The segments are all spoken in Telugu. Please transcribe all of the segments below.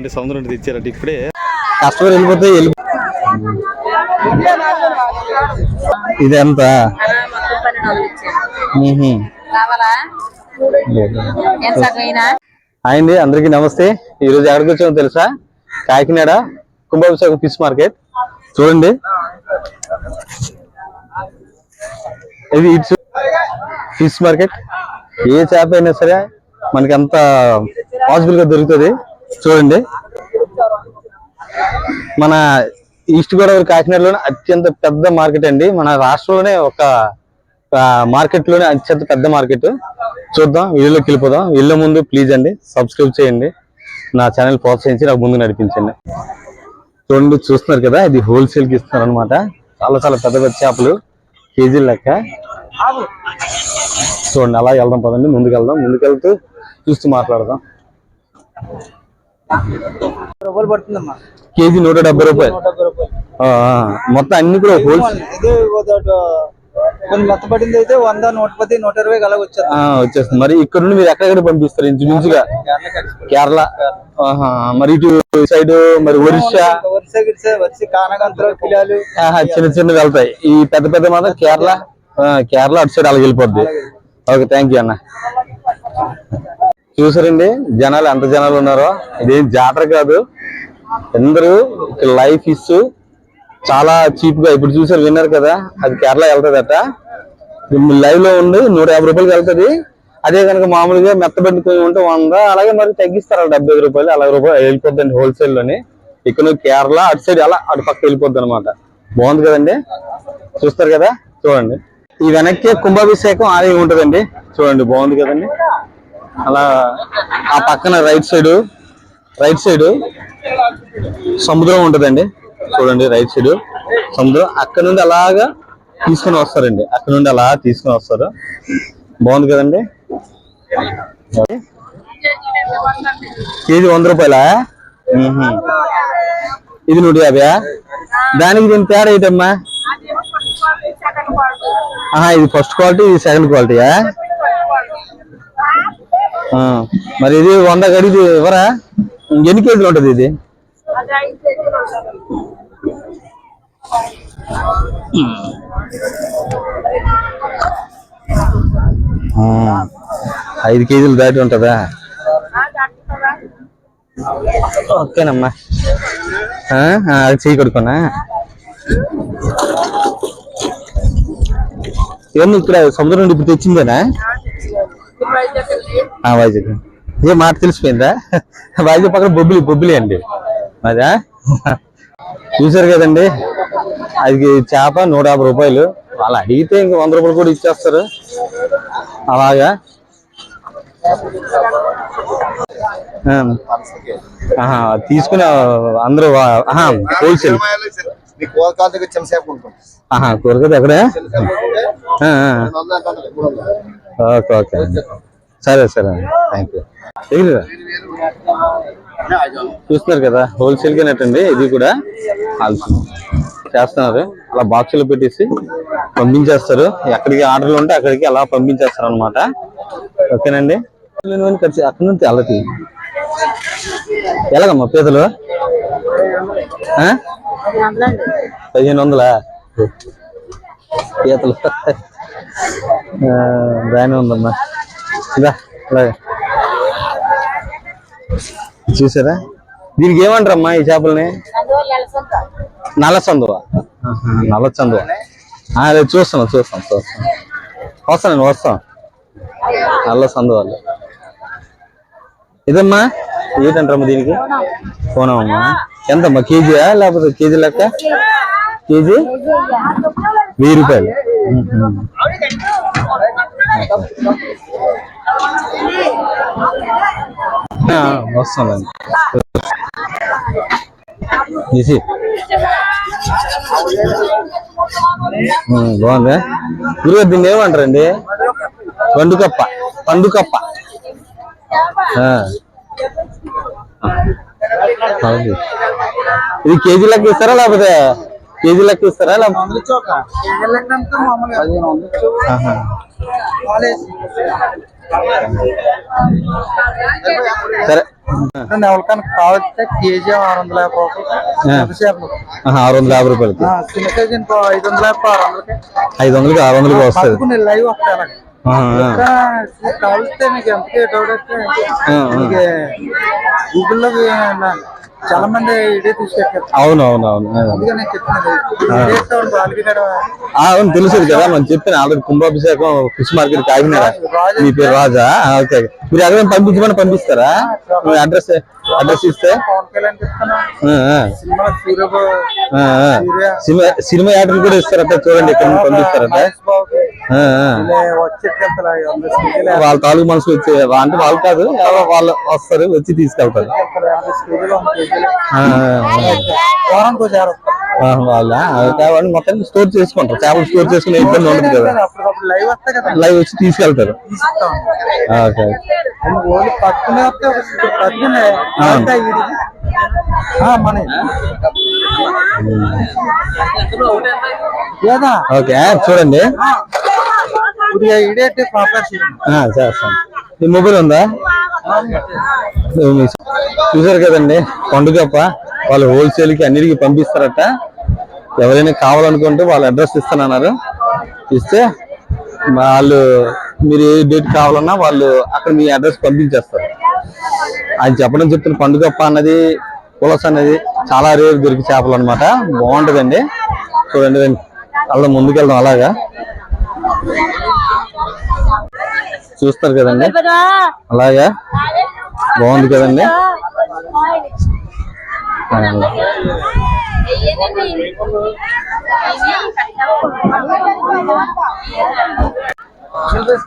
నుండి సముద్రం నుండి తెచ్చారట ఇప్పుడే. కస్టమర్ వెళ్ళిపోతే ఇది ఎంత? మొత్తం అండి అందరికీ నమస్తే. ఈ రోజు ఎక్కడికి వచ్చామో తెలుసా? Kakinada Kumbhabhishekam fish market. చూడండి. ఇది ఇట్స్ ఫిష్ మార్కెట్. ఏ చేప అయినా సరే మనకి అంత పాసిబుల్గా దొరుకుతుంది. చూడండి. మన ఈస్ట్ గోదావరి కాకినాడలోనే అత్యంత పెద్ద మార్కెట్ అండి. మన రాష్ట్రంలోనే ఒక మార్కెట్లోనే అత్యంత పెద్ద మార్కెట్. చూద్దాం వీడియోలోకి వెళ్ళిపోదాం. వెళ్ళే ముందు ప్లీజ్ అండి సబ్స్క్రైబ్ చేయండి. నా ఛానల్ ప్రోత్సహించి నాకు ముందు నడిపించండి. చూడండి చూస్తున్నారు కదా ఇది హోల్సేల్కి ఇస్తున్నారు అనమాట చాలా చాలా పెద్ద పెద్ద చేపలు. కేజీల లెక్క. చూడండి అలా వెళ్దాం పదండి ముందుకు వెళ్దాం ముందుకు వెళ్తూ చూస్తూ మాట్లాడదాం. రూపాయలు పడుతుందమ్మా. కేజీ నూట డెబ్బై రూపాయలు. మొత్తం అన్ని కూడా హోల్సేల్ ఇది ఒకటి కొన్ని మెత్త పడింది అయితే వంద నూట పది నూట ఇరవై ఆ, వచ్చేస్తుంది మరి ఇక్కడ నుండి మీరు ఎక్కడెక్కడ పంపిస్తారు? ఇంచుమించుగా? కేరళ. మరి ఇటు సైడ్ మరి ఒరిస్సా? ఆహా, చిన్న చిన్న వెళ్తాయి. ఈ పెద్ద పెద్ద మాత్రం కేరళ కేరళ అటు సైడ్ అలాగ వెళ్ళిపోద్ది ఓకే థ్యాంక్ యూ అన్న. చూసారండి? జనాలు ఎంత జనాలు ఉన్నారో? ఇదేం జాతర కాదు. అందరూ లైఫ్ ఇస్తూ చాలా చీప్గా ఇప్పుడు చూసారు విన్నారు కదా? అది కేరళ వెళ్తుందట. లైవ్లో ఉండి నూట యాభై రూపాయలకి వెళ్తుంది. అదే కనుక మామూలుగా మెత్తబెట్టి పోయి ఉంటే వంద అలాగే మరి తగ్గిస్తారు డెబ్బై ఐదు రూపాయలు అలాగే రూపాయలు వెళ్ళిపోద్దండి హోల్సేల్లోని. ఇక్కడ కేరళ అటు సైడ్ అలా అటు పక్క వెళ్ళిపోద్ది అనమాట బాగుంది కదండి? చూస్తారు కదా? చూడండి. ఈ వెనక్కి కుంభాభిషేకం ఆలయం ఉంటుందండి. చూడండి బాగుంది కదండి? అలా ఆ పక్కన రైట్ సైడ్ రైట్ సైడ్ సముద్రం ఉంటదండి. చూడండి రైట్ సైడ్ సముద్రం. అక్కడ నుండి అలాగా తీసుకొని వస్తారండి. అక్కడ నుండి అలా తీసుకొని వస్తారు. బాగుంది కదండి? కేజీ వంద రూపాయలా. ఇది నూట యాభై దానికి దీని తేడా ఏంటమ్మా? ఇది ఫస్ట్ క్వాలిటీ ఇది సెకండ్ క్వాలిటీయా మరి ఇది వంద గడిది ఎవరా? ఎన్ని కేజీలు ఉంటది ఇది? ఆ, ఐదు కేజీలు దాటి ఉంటుందా? ఓకేనమ్మా. ఆ, ఆ, అది చెయ్యి కొడుకోనా? ఇవన్నీ ఇక్కడ సముద్రం నుండి ఇప్పుడు తెచ్చిందేనా? ఆ, వైజాగ్ ఏ మాట తెలిసిపోయిందా వైజాగ్ పక్కన బొబ్బిలి బొబ్బిలి అండి అదా చూసారు కదండి అది చేప నూట యాభై రూపాయలు వాళ్ళు అడిగితే ఇంక వంద రూపాయలు కూడా ఇచ్చేస్తారు అలాగా ఆ. తీసుకుని అందరూ హోల్సేల్ ఆహా కూరగాయలు ఎక్కడ ఓకే ఓకే సరే సరే అండి. థ్యాంక్ యూ ఎగిరిరా చూస్తున్నారు కదా హోల్సేల్ గానేటండి ఇది కూడా వాళ్ళు చేస్తున్నారు. అలా బాక్సులు పెట్టేసి పంపించేస్తారు. ఎక్కడికి ఆర్డర్లు ఉంటే అక్కడికి అలా పంపించేస్తారు అనమాట ఓకేనండి? ఖర్చు అక్కడ నుంచి అల్లకి ఎలాగమ్మా పీతలు ఆ? పదిహేను వందలా? పీతలు బాగానే ఉందమ్మా. ఇదా అలాగే. చూసారా? దీనికి ఏమంటారమ్మా ఈ చేపల్ని? నల్ల నల్లచందువా నల్ల అదే చూస్తాను చూస్తాను చూస్తాను వస్తాను నేను వస్తాను. నల్ల చందువాలు ఇదమ్మా ఏంటంటారమ్మా దీనికి? పోనమ్మా ఎంతమ్మా కేజీయా లేకపోతే కేజీ లెక్క? కేజీ? వెయ్యి రూపాయలు. తీసి. ఉమ్, బాగుంది? గురువు దీన్ని ఏమంటారండి? పండుకప్ప పండుకప్ప. ఇది కేజీ లెక్క ఇస్తారా లేకపోతే కేజీ లెక్క ఇస్తారా లేకపోతే సరే. ఎవరికైనా కావాలంటే కేజీ ఆరు వందల యాభై రూపాయలు. ఆరు వందల యాభై రూపాయలకి ఆ, చిన్న కేజీ ఐదు వందల యాభై ఆరు వందలకి. ఐదు వందలకి ఆరు వందలకి వస్తుంది. లైవ్ వస్తాయి కావలిస్తే మీకు ఎంతకే డౌట్ అయితే గూగుల్లో చాలా మంది ఇదే అవును అవును అవును అవును తెలుసు కదా మనం చెప్పిన already Kumbhabhishekam fish market Kakinada మీ పేరు రాజా? ఓకే. మీరు ఎక్కడ పంపించమని పంపిస్తారా? అడ్రస్ అడ్రస్ ఇస్తే? సినిమా యాక్టర్ కూడా ఇస్తారట చూడండి ఇక్కడ పంపిస్తారట. వాళ్ళ తాలూకు మనసు వచ్చి అంటే వాళ్ళు కాదు వాళ్ళు వస్తారు వచ్చి తీసుకెళ్తారు. వాళ్ళ మొత్తం స్టోర్ చేసుకుంటారు. చేపలు స్టోర్ చేసుకునే ఇబ్బంది ఉండదు కదా. లైవ్ వచ్చి తీసుకెళ్తారు. ఓకే. చూడండి. చేస్తాం. ఈ చేస్తాను మొబైల్ ఉందా? చూసారు కదండి పండుగప్ప. వాళ్ళు హోల్సేల్కి అన్నిటికి అన్నిటికీ పంపిస్తారట. ఎవరైనా కావాలనుకుంటే వాళ్ళ అడ్రస్ ఇస్తానన్నారు. ఇస్తే వాళ్ళు మీరు ఏ డేట్ కావాలన్నా వాళ్ళు అక్కడ మీ అడ్రస్ పంపించేస్తారు. ఆయన చెప్పడం చెప్తున్న పండుగప్ప అన్నది పులస అనేది చాలా రేరు దొరికి చేపలు అనమాట బాగుంటదండి. చూడండి అలా ముందుకెళ్దాం అలాగా. చూస్తారు కదండి. అలాగా? బాగుంది కదండి.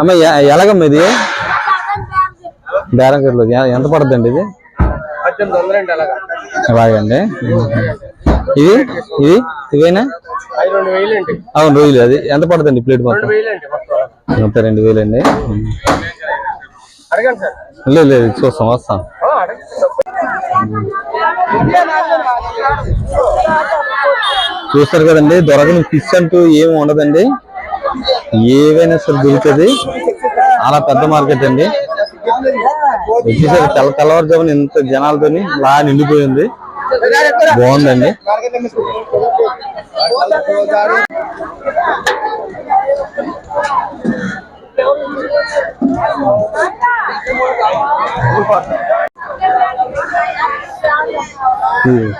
అమ్మ ఎలాగమ్మా ఇది? బేరంకర్లో ఎంత పడుతుందండి ఇది? అలాగండి. ఇది? ఇది? ఇవేనా? అవును రోజులు. అది ఎంత పడుతుంది ప్లేట్ మొత్తం? ముప్పై రెండు వేలు అండి లేదు లేదు చూస్తాం వస్తాం. చూస్తారు కదండి దొరకని ఫిష్ అంటూ ఏమి ఉండదండి. ఏవైనా సరే దొరుకుతుంది. చాలా పెద్ద మార్కెట్ అండి. వచ్చేసరికి తెల్ల తెల్లవారుజామున ఇంత జనాలతోని లా నిండిపోయింది. బాగుందండి. ఇది-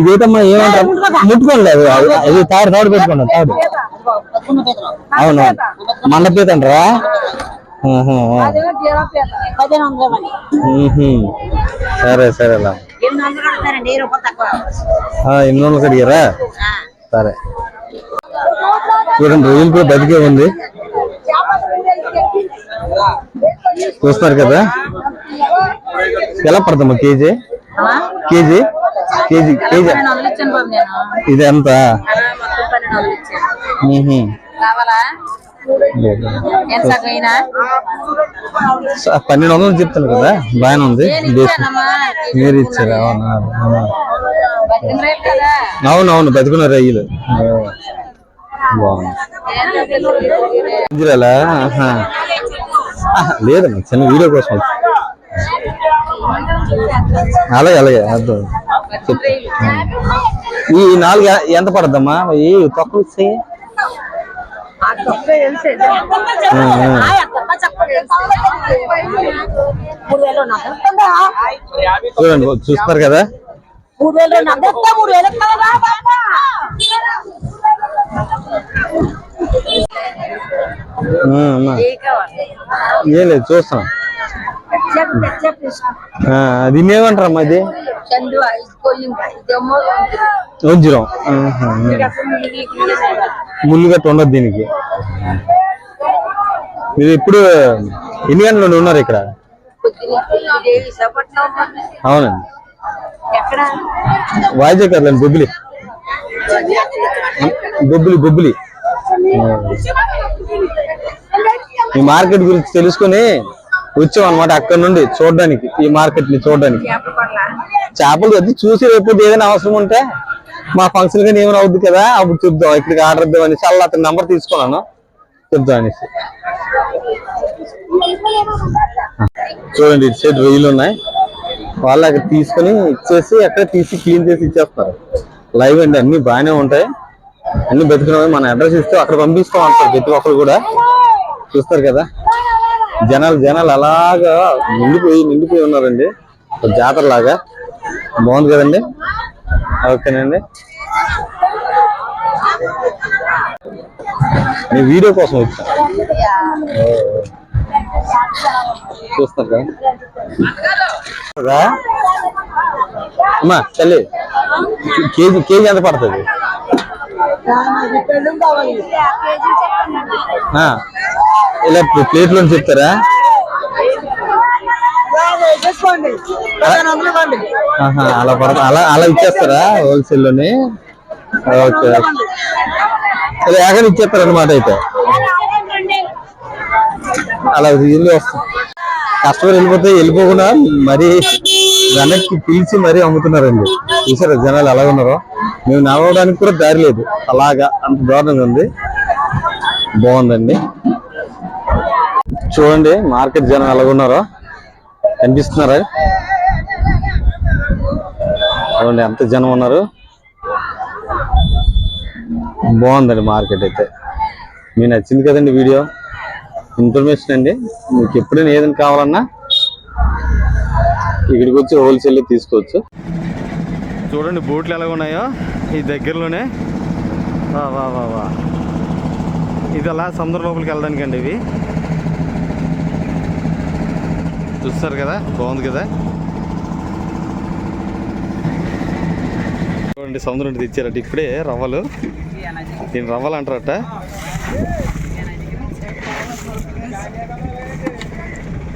ఇదేటమ్మా ఏమంటారు? ముట్టుకోండి అది తాడు తాడు పెట్టుకోండి తాడు. అవును మండపేత సరే సరే అలా. ఎన్ని వందలు కడిగారా? సరే. చూడండి రొయ్యలు కూడా బతికే ఉంది. చూస్తున్నారు కదా? ఎలా పడతామా కేజీ? కేజీ? KG KG. ఇది ఎంత? పన్నెండు వందలు చెప్తాను కదా బాగానే ఉంది. మీరు ఇచ్చారు? అవునా అవునవును బతుకున్న ఆ. బాగుంది. లేదమ్మా చిన్న వీడియో కోసం అలాగే అలాగే అర్థం. ఈ నాలుగు ఎంత పడద్దమ్మా? ఈ తక్కువ ఇస్తాయి చూడండి చూస్తున్నారు కదా? మూడు వేలు మూడు వేలు. ఏ లేదు చూస్తాం. దీన్ని ఏమంటారమ్మా ఇది? వజ్రం. ఆహా. ముళ్ళు గట్ట ఉండదు దీనికి. మీరు ఇప్పుడు ఎన్ని గంటల నుండి ఉన్నారు ఇక్కడ? అవునండి ఎక్కడ? వాయిజకర్లండి బొబ్బిలి. బొబ్బిలి బొబ్బిలి. ఈ మార్కెట్ గురించి తెలుసుకొని వచ్చాం అనమాట అక్కడ నుండి చూడడానికి ఈ మార్కెట్ని చూడడానికి. చేపలు అది చూసి రేపు ఏదైనా అవసరం ఉంటే మా ఫంక్షన్ కానీ ఏమైనా అవుద్ది కదా అప్పుడు చెప్దాం ఇక్కడికి ఆర్డర్ ఇద్దాం అనేసి అలా అతని నంబర్ తీసుకున్నాను. చెప్దాం అనేసి. చూడండి ఇటు సైడ్ రొయ్యలు ఉన్నాయి. వాళ్ళు అక్కడ తీసుకొని ఇచ్చేసి అక్కడ తీసి క్లీన్ చేసి ఇచ్చేస్తారు. లైవ్ అండి అన్ని బాగానే ఉంటాయి. అన్ని బతుకున్నాయి మన అడ్రస్ ఇస్తే అక్కడ పంపిస్తాం అంటారు ప్రతి ఒక్కరు కూడా. చూస్తారు కదా. జనాలు జనాలు అలాగా నిండిపోయి నిండిపోయి ఉన్నారండి. ఒక జాతర లాగా బాగుంది కదండి? ఓకేనండి. నేను వీడియో కోసం వచ్చాను చూస్తారు కదా. అమ్మా తల్లి. కేజీ కేజీ ఎంత పడుతుంది? ఆ, ఇలా ప్లేట్లో చెప్తారా? వందలు ఇవ్వండి ఆహా, అలా పడతా అలా అలా ఇచ్చేస్తారా హోల్సేల్లోని? ఓకే. సరే ఎక్కడ ఇచ్చేస్తారు అనమాట అయితే. అలా వెళ్ళి వస్తాం. కస్టమర్ వెళ్ళిపోతే వెళ్ళిపోకుండా మరి వెనక్కి పిలిచి మరీ అమ్ముతున్నారండి. చూసారా జనాలు ఎలా ఉన్నారో? మేము నడవడానికి కూడా దారి లేదు. అలాగా అంత దారుణంగా ఉంది. బాగుందండి. చూడండి మార్కెట్ జనం ఎలా ఉన్నారో కనిపిస్తున్నారా? చూడండి ఎంత జనం ఉన్నారు? బాగుందండి మార్కెట్ అయితే. మీకు నచ్చింది కదండి వీడియో? ఇన్ఫర్మేషన్ అండి. మీకు ఎప్పుడైనా ఏదైనా కావాలన్నా ఇక్కడికి వచ్చి హోల్సేల్ తీసుకోవచ్చు. చూడండి బోట్లు ఎలా ఉన్నాయో ఈ దగ్గరలోనే. వా వా వా వా. ఇది అలా సముద్రం లోపలికి వెళ్ళడానికి అండి ఇవి. చూస్తారు కదా బాగుంది కదా? చూడండి సముద్రం నుండి తెచ్చారట ఇప్పుడే రవ్వలు. దీని రవ్వలు అంటారట.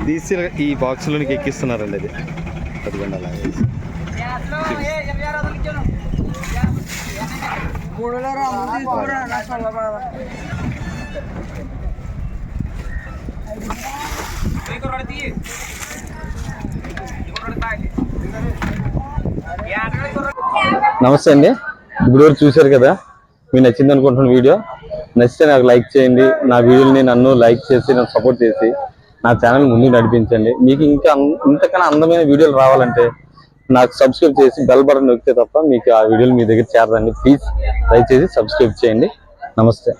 తీసి ఈ బాక్సులోనికి ఎక్కిస్తున్నారండి అది. అదిగోండి అలా మూడు వేల ముందు తీసుకురా నష్టం బాబా నమస్తే అండి. ఇప్పుడు చూశారు కదా? మీకు నచ్చింది అనుకుంటున్న వీడియో. నచ్చితే నాకు లైక్ చేయండి. నా వీడియోని నన్ను లైక్ చేసి నన్ను సపోర్ట్ చేసి నా ఛానల్ ముందుకు నడిపించండి. మీకు ఇంకా ఇంతకన్నా అందమైన వీడియోలు రావాలంటే నాకు సబ్స్క్రైబ్ చేసి బెల్ బటన్ నొక్కితే తప్ప మీకు ఆ వీడియోలు మీ దగ్గర చేరదండి. ప్లీజ్ దయచేసి సబ్స్క్రైబ్ చేయండి. నమస్తే.